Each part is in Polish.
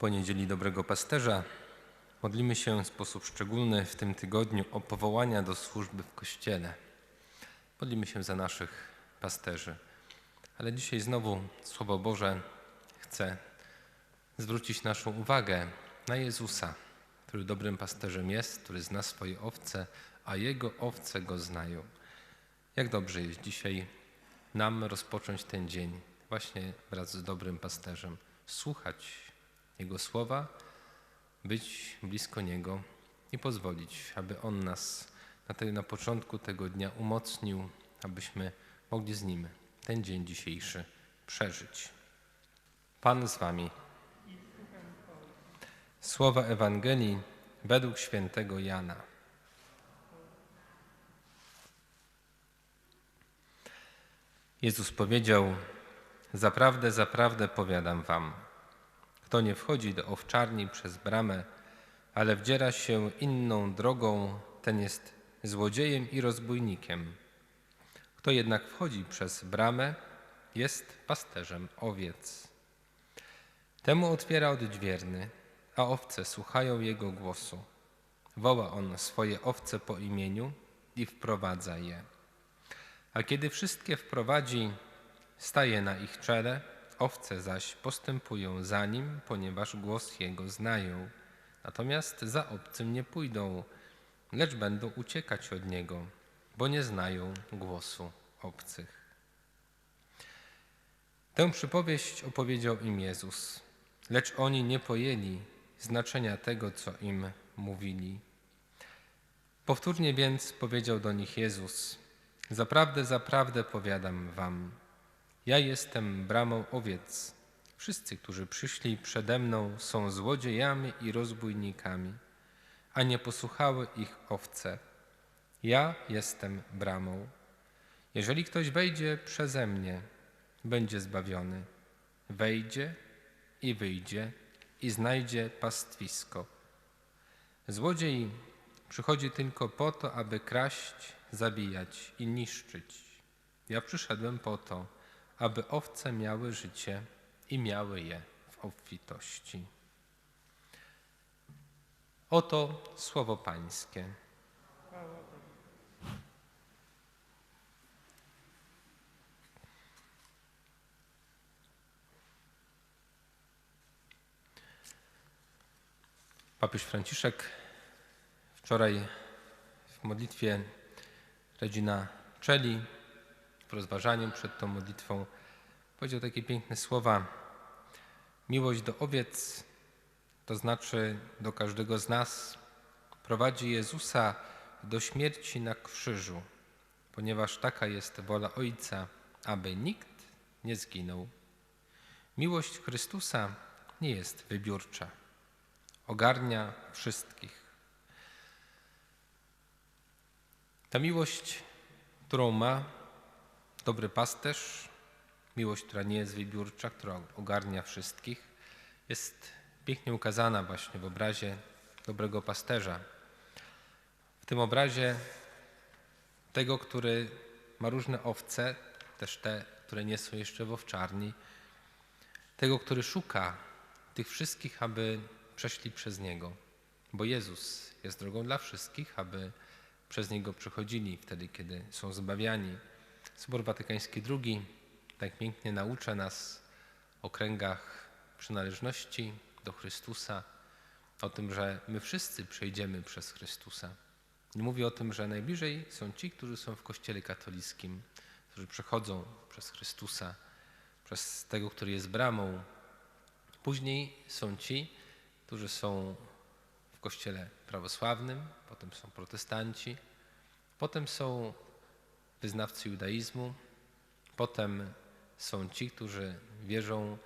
Po niedzieli Dobrego Pasterza modlimy się w sposób szczególny w tym tygodniu o powołania do służby w Kościele. Modlimy się za naszych pasterzy. Ale dzisiaj znowu Słowo Boże chce zwrócić naszą uwagę na Jezusa, który dobrym pasterzem jest, który zna swoje owce, a Jego owce Go znają. Jak dobrze jest dzisiaj nam rozpocząć ten dzień właśnie wraz z dobrym pasterzem, słuchać Jego słowa, być blisko Niego i pozwolić, aby On nas na, te, na początku tego dnia umocnił, abyśmy mogli z Nim ten dzień dzisiejszy przeżyć. Pan z Wami. Słowa Ewangelii według świętego Jana. Jezus powiedział: Zaprawdę, zaprawdę powiadam wam, kto nie wchodzi do owczarni przez bramę, ale wdziera się inną drogą, ten jest złodziejem i rozbójnikiem. Kto jednak wchodzi przez bramę, jest pasterzem owiec. Temu otwiera odźwierny, a owce słuchają jego głosu. Woła on swoje owce po imieniu i wprowadza je. A kiedy wszystkie wprowadzi, staje na ich czele, owce zaś postępują za nim, ponieważ głos jego znają. Natomiast za obcym nie pójdą, lecz będą uciekać od niego, bo nie znają głosu obcych. Tę przypowieść opowiedział im Jezus, lecz oni nie pojęli znaczenia tego, co im mówili. Powtórnie więc powiedział do nich Jezus: Zaprawdę, zaprawdę powiadam wam, ja jestem bramą owiec. Wszyscy, którzy przyszli przede mną, są złodziejami i rozbójnikami, a nie posłuchały ich owce. Ja jestem bramą. Jeżeli ktoś wejdzie przeze mnie, będzie zbawiony. Wejdzie i wyjdzie i znajdzie pastwisko. Złodziej przychodzi tylko po to, aby kraść, zabijać i niszczyć. Ja przyszedłem po to, aby owce miały życie i miały je w obfitości. Oto słowo Pańskie. Papież Franciszek wczoraj w modlitwie Regina Czeli, w rozważaniu przed tą modlitwą, powiedział takie piękne słowa. Miłość do owiec, to znaczy do każdego z nas, prowadzi Jezusa do śmierci na krzyżu, ponieważ taka jest wola Ojca, aby nikt nie zginął. Miłość Chrystusa nie jest wybiórcza ogarnia wszystkich. Ta miłość, którą ma dobry pasterz, miłość, która nie jest wybiórcza, która ogarnia wszystkich, jest pięknie ukazana właśnie w obrazie dobrego pasterza. W tym obrazie tego, który ma różne owce, też te, które nie są jeszcze w owczarni, tego, który szuka tych wszystkich, aby przeszli przez Niego, bo Jezus jest drogą dla wszystkich, aby przez Niego przechodzili wtedy, kiedy są zbawiani. Sobor Watykański II tak pięknie naucza nas o kręgach przynależności do Chrystusa, o tym, że my wszyscy przejdziemy przez Chrystusa. Nie mówi o tym, że najbliżej są ci, którzy są w Kościele katolickim, którzy przechodzą przez Chrystusa, przez tego, który jest bramą. Później są ci, którzy są w kościele prawosławnym, potem są protestanci, potem są wyznawcy judaizmu, potem są ci, którzy wierzą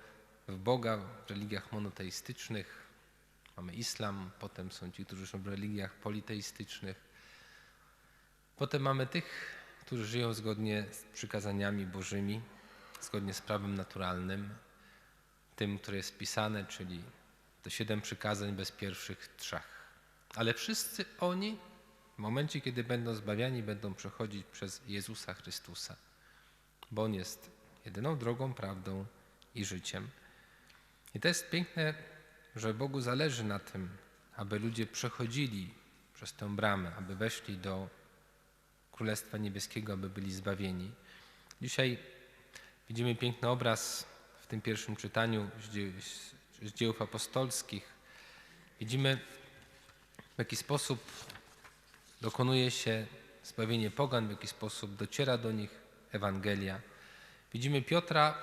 w Boga w religiach monoteistycznych. Mamy islam, potem są ci, którzy są w religiach politeistycznych. Potem mamy tych, którzy żyją zgodnie z przykazaniami bożymi, zgodnie z prawem naturalnym, tym, które jest pisane, czyli te siedem przykazań bez pierwszych trzech. Ale wszyscy oni w momencie, kiedy będą zbawiani, będą przechodzić przez Jezusa Chrystusa, bo On jest jedyną drogą, prawdą i życiem. I to jest piękne że Bogu zależy na tym, aby ludzie przechodzili przez tę bramę, aby weszli do Królestwa Niebieskiego, aby byli zbawieni. Dzisiaj widzimy piękny obraz w tym pierwszym czytaniu z, dzie z dziejów apostolskich. Widzimy, w jaki sposób dokonuje się zbawienie pogan, w jaki sposób dociera do nich Ewangelia. Widzimy Piotra,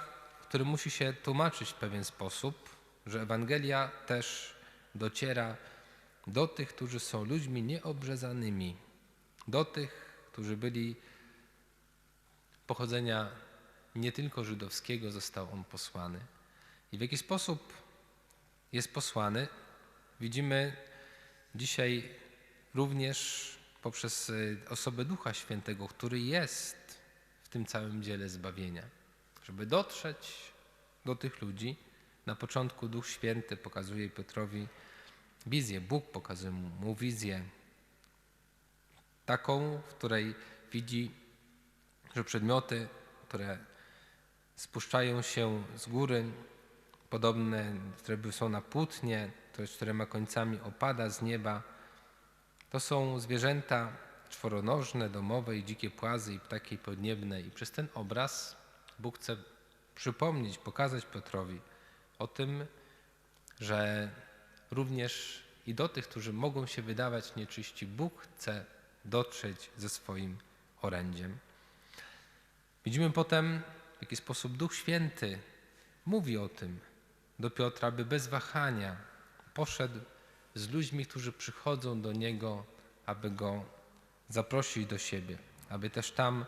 który musi się tłumaczyć w pewien sposób, że Ewangelia też dociera do tych, którzy są ludźmi nieobrzezanymi, do tych, którzy byli pochodzenia nie tylko żydowskiego, został on posłany. I w jaki sposób jest posłany, widzimy dzisiaj również poprzez y, osobę Ducha Świętego, który jest w tym całym dziele zbawienia. Żeby dotrzeć do tych ludzi, na początku Duch Święty pokazuje Piotrowi wizję, Bóg pokazuje mu wizję taką, w której widzi, że przedmioty, które spuszczają się z góry, podobne, które są na płótnie, jest czterema końcami opada z nieba, to są zwierzęta czworonożne, domowe i dzikie płazy i ptaki podniebne. I przez ten obraz Bóg chce przypomnieć, pokazać Piotrowi o tym, że również i do tych, którzy mogą się wydawać nieczyści, Bóg chce dotrzeć ze swoim orędziem. Widzimy potem, w jaki sposób Duch Święty mówi o tym do Piotra, by bez wahania poszedł z ludźmi, którzy przychodzą do Niego, aby Go zaprosić do siebie, aby też tam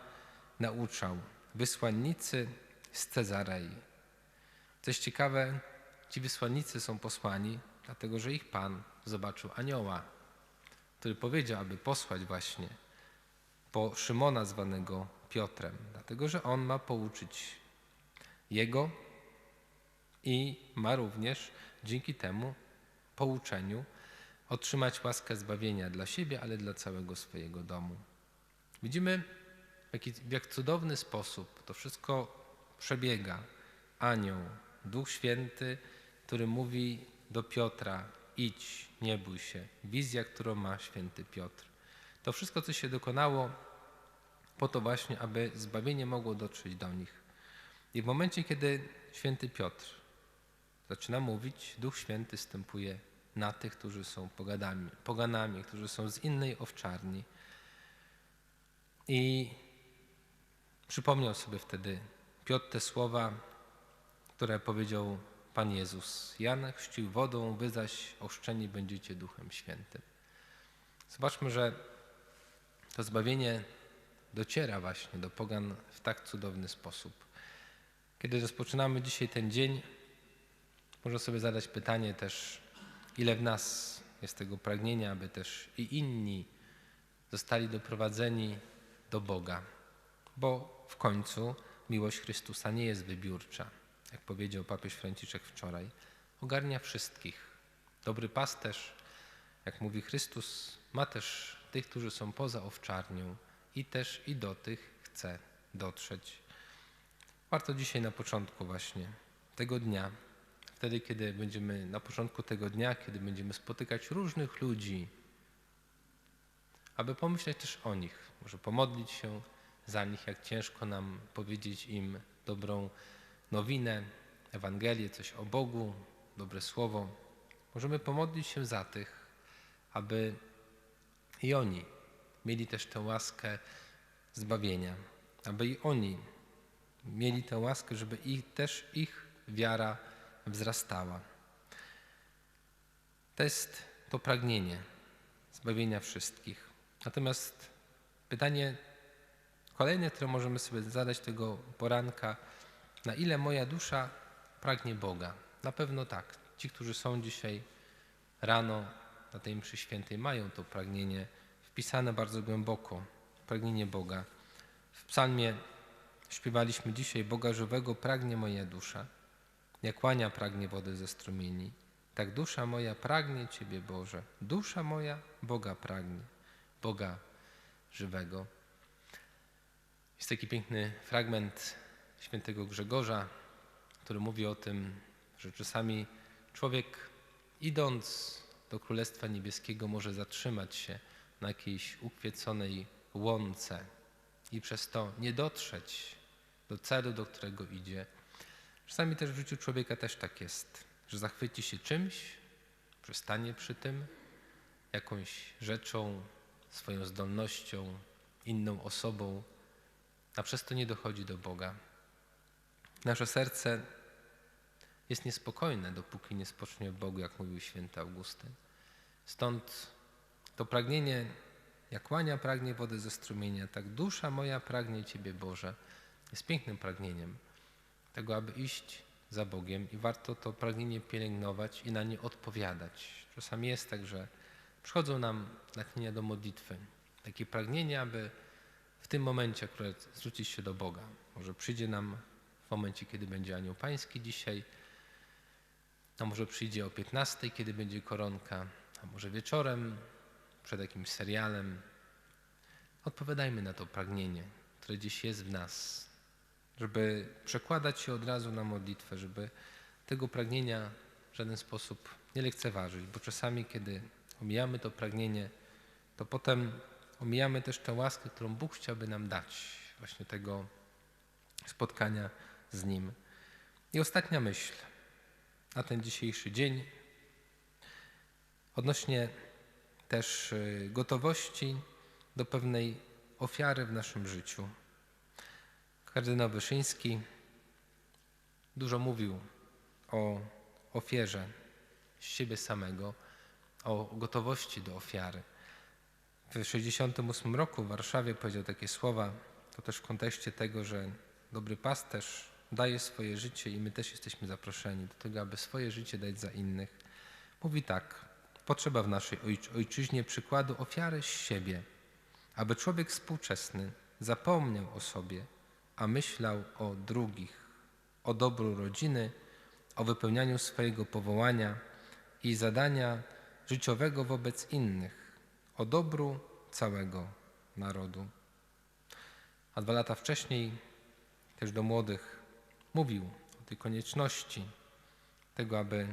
nauczał. Wysłannicy z Cezarei. Coś ciekawe, ci wysłannicy są posłani, dlatego że ich Pan zobaczył anioła, który powiedział, aby posłać właśnie po Szymona zwanego Piotrem, dlatego że on ma pouczyć jego i ma również dzięki temu pouczeniu otrzymać łaskę zbawienia dla siebie, ale dla całego swojego domu. Widzimy, jaki, w jak cudowny sposób to wszystko przebiega. Anioł, Duch Święty, który mówi do Piotra: idź, nie bój się. Wizja, którą ma święty Piotr. To wszystko, co się dokonało, po to właśnie, aby zbawienie mogło dotrzeć do nich. I w momencie, kiedy święty Piotr zaczyna mówić, Duch Święty stępuje na tych, którzy są pogadami, poganami, którzy są z innej owczarni. I przypomniał sobie wtedy Piotr te słowa, które powiedział Pan Jezus. Jan chrzcił wodą, wy zaś oszczeni będziecie Duchem Świętym. Zobaczmy, że to zbawienie dociera właśnie do pogan w tak cudowny sposób. Kiedy rozpoczynamy dzisiaj ten dzień, można sobie zadać pytanie też, ile w nas jest tego pragnienia, aby też i inni zostali doprowadzeni do Boga, bo w końcu miłość Chrystusa nie jest wybiórcza. Jak powiedział papież Franciszek wczoraj, ogarnia wszystkich. Dobry pasterz, jak mówi Chrystus, ma też tych, którzy są poza owczarnią i też i do tych chce dotrzeć. Warto dzisiaj na początku właśnie tego dnia, wtedy kiedy będziemy na początku tego dnia, kiedy będziemy spotykać różnych ludzi, aby pomyśleć też o nich, może pomodlić się za nich, jak ciężko nam powiedzieć im dobrą nowinę, Ewangelię, coś o Bogu, dobre słowo. Możemy pomodlić się za tych, aby i oni mieli też tę łaskę zbawienia, aby i oni mieli tę łaskę, żeby ich, też ich wiara wzrastała. To jest to pragnienie zbawienia wszystkich. Natomiast pytanie kolejne, które możemy sobie zadać tego poranka, na ile moja dusza pragnie Boga? Na pewno tak. Ci, którzy są dzisiaj rano na tej mszy świętej, mają to pragnienie wpisane bardzo głęboko, pragnienie Boga. W psalmie śpiewaliśmy dzisiaj Boga żywego pragnie moja dusza, jak łania pragnie wody ze strumieni. Tak dusza moja pragnie Ciebie, Boże. Dusza moja Boga pragnie, Boga żywego. Jest taki piękny fragment świętego Grzegorza, który mówi o tym, że czasami człowiek idąc do Królestwa Niebieskiego może zatrzymać się na jakiejś ukwieconej łące i przez to nie dotrzeć do celu, do którego idzie. Czasami też w życiu człowieka też tak jest, że zachwyci się czymś, przestanie przy tym, jakąś rzeczą, swoją zdolnością, inną osobą, a przez to nie dochodzi do Boga. Nasze serce jest niespokojne, dopóki nie spocznie Bogu, jak mówił święty Augustyn. Stąd to pragnienie, jak łania pragnie wody ze strumienia, tak dusza moja pragnie Ciebie, Boże, jest pięknym pragnieniem tego, aby iść za Bogiem i warto to pragnienie pielęgnować i na nie odpowiadać. Czasami jest tak, że przychodzą nam natchnienia do modlitwy, takie pragnienie, aby w tym momencie akurat zwrócić się do Boga. Może przyjdzie nam w momencie, kiedy będzie Anioł Pański dzisiaj, a może przyjdzie o 15, kiedy będzie koronka, a może wieczorem, przed jakimś serialem. Odpowiadajmy na to pragnienie, które dziś jest w nas, żeby przekładać się od razu na modlitwę, żeby tego pragnienia w żaden sposób nie lekceważyć, bo czasami, kiedy omijamy to pragnienie, to potem omijamy też tę łaskę, którą Bóg chciałby nam dać, właśnie tego spotkania z Nim. I ostatnia myśl na ten dzisiejszy dzień odnośnie też y, gotowości do pewnej ofiary w naszym życiu. Kardynał Wyszyński dużo mówił o ofierze siebie samego, o gotowości do ofiary. W 1968 roku w Warszawie powiedział takie słowa, to też w kontekście tego, że dobry pasterz daje swoje życie i my też jesteśmy zaproszeni do tego, aby swoje życie dać za innych. Mówi tak, potrzeba w naszej ojczyźnie przykładu ofiary z siebie, aby człowiek współczesny zapomniał o sobie, a myślał o drugich, o dobru rodziny, o wypełnianiu swojego powołania i zadania życiowego wobec innych, o dobru całego narodu. A dwa lata wcześniej, też do młodych, mówił o tej konieczności tego, aby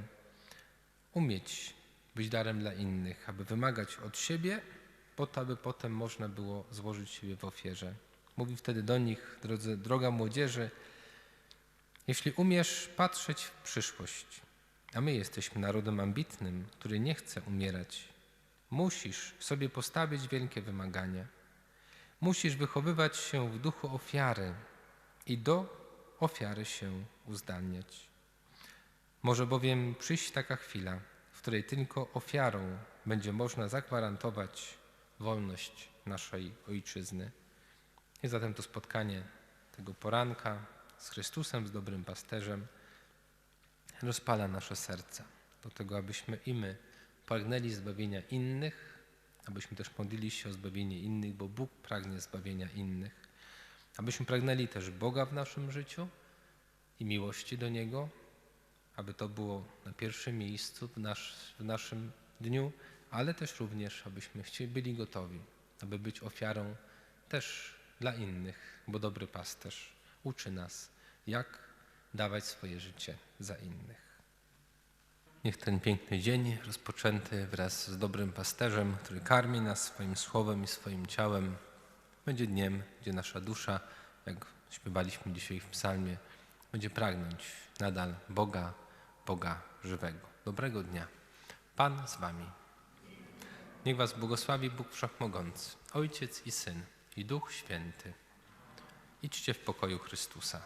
umieć być darem dla innych, aby wymagać od siebie, po to, aby potem można było złożyć siebie w ofierze. Mówi wtedy do nich, drodzy, droga młodzieży, jeśli umiesz patrzeć w przyszłość, a my jesteśmy narodem ambitnym, który nie chce umierać, musisz sobie postawić wielkie wymagania. Musisz wychowywać się w duchu ofiary i do ofiary się uzdalniać. Może bowiem przyjść taka chwila, w której tylko ofiarą będzie można zagwarantować wolność naszej ojczyzny. I zatem to spotkanie tego poranka z Chrystusem, z dobrym pasterzem rozpala nasze serca do tego, abyśmy i my pragnęli zbawienia innych, abyśmy też modlili się o zbawienie innych, bo Bóg pragnie zbawienia innych, abyśmy pragnęli też Boga w naszym życiu i miłości do Niego, aby to było na pierwszym miejscu w, nasz, w naszym dniu, ale też również, abyśmy byli gotowi, aby być ofiarą też dla innych, bo dobry pasterz uczy nas, jak dawać swoje życie za innych. Niech ten piękny dzień, rozpoczęty wraz z dobrym pasterzem, który karmi nas swoim słowem i swoim ciałem, będzie dniem, gdzie nasza dusza, jak śpiewaliśmy dzisiaj w psalmie, będzie pragnąć nadal Boga, Boga żywego. Dobrego dnia. Pan z wami. Niech was błogosławi Bóg Wszechmogący, Ojciec i Syn i Duch Święty. Idźcie w pokoju Chrystusa.